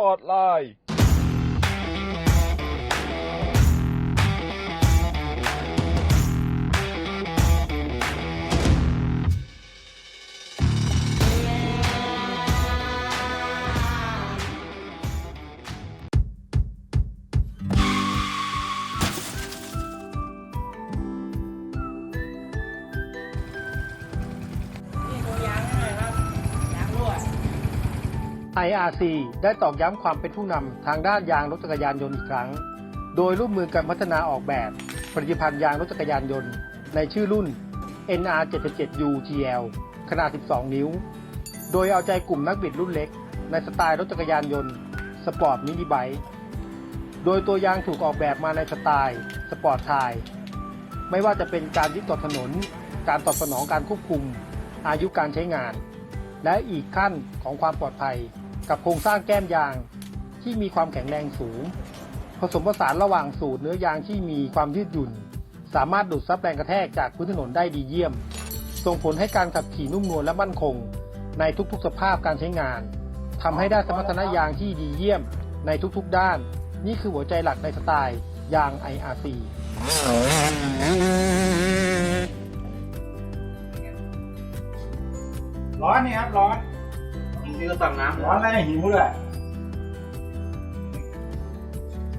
ปอร์ตไลน์นี่ IRC ได้ตอกย้ำความเป็นผู้นำทางด้านยางรถจักรยานยนต์อีกครั้ง โดยร่วมมือกันพัฒนาออกแบบผลิตภัณฑ์ยางรถจักรยานยนต์ ในชื่อรุ่น NR77U GL ขนาด 12 นิ้ว โดยเอาใจกลุ่มนักบิดรุ่นเล็ก ในสไตล์รถจักรยานยนต์สปอร์ตมินิไบค์ โดยตัวยางถูกออกแบบมาในสไตล์สปอร์ตไทยไม่ว่าจะเป็นการยึดต่อถนน การตอบสนองการควบคุม อายุการใช้งาน และอีกขั้นของความปลอดภัย กับโครงสร้างแก้มยางที่มีความแข็งแรงสูง ผสมผสานระหว่างสูตรเนื้อยางที่มีความยืดหยุ่น สามารถดูดซับแรงกระแทกจากพื้นถนนได้ดีเยี่ยม ส่งผลให้การขับขี่นุ่มนวลและมั่นคง ในทุกๆ สภาพการใช้งานทำให้ได้สมรรถนะยางที่ดีเยี่ยมในทุกๆด้าน นี่คือหัวใจหลักในสไตล์ยาง IRC ครับร้อนนี่ก็สั่งน้ำร้อนแล้วหิวเลย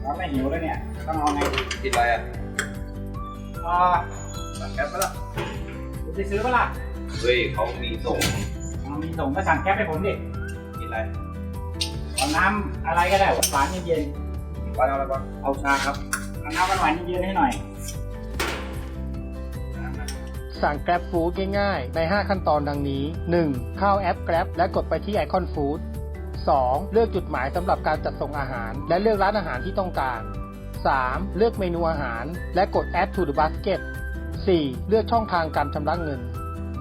ร้อนแล้วหิวแล้วเนี่ยต้องเอาไงดีกินอะไรอะอ่าสั่งแก๊ปไปละคุณจะซื้อปะล่ะเฮ้ยเขามีส่งเอามีส่งก็สั่งแก๊ปให้ผมดิกินอะไรเอาน้ำอะไรก็ได้หวานๆเย็นไปเอาอะไรบ้างเอาชาครับๆเอาน้ำหวานๆเย็นๆให้หน่อย สั่ง Grab Food ง่ายๆ ใน 5 ขั้นตอนดังนี้ 1. เข้าแอป Grab และกดไปที่ไอคอน Food 2. เลือกจุดหมายสำหรับการจัดส่งอาหาร และเลือกร้านอาหารที่ต้องการ 3. เลือกเมนูอาหาร และกด Add to the basket 4. เลือกช่องทางการชำระเงิน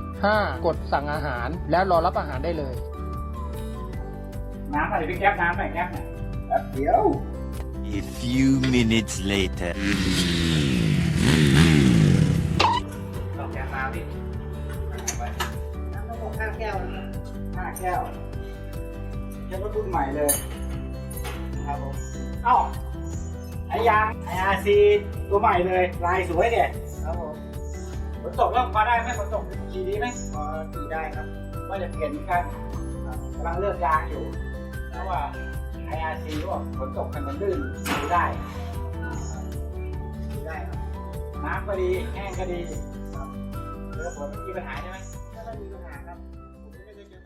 5. กดสั่งอาหารแล้วรอรับอาหารได้เลย น้ำอะไรพี่แก๊ปน้ำหน่อยแก๊ปหน่อยแป๊บเดียว A few minutes later. สั่งแก๊ปมาพี่ไปน้ำต้องห้าแก้วห้าแก้วเรียกว่ารุ่นใหม่เลยนะครับผมเอ้าไอยางไออาร์ซีตัวใหม่เลย ลายสวยเด็ดครับผมฝนตกแล้วพอได้ไหมฝนตกขี่ดีไหมพอขี่ได้ครับว่าจะเปลี่ยนเหมือนกันกำลังเลือกยางอยู่เพราะว่าไออาร์ซีว่าฝนตกถนนลื่นขี่ได้ขี่ได้ครับน้ำก็ดีแห้งก็ดีครับ แล้มีปัญหาใช่ไหมก็มีปัญหาครับ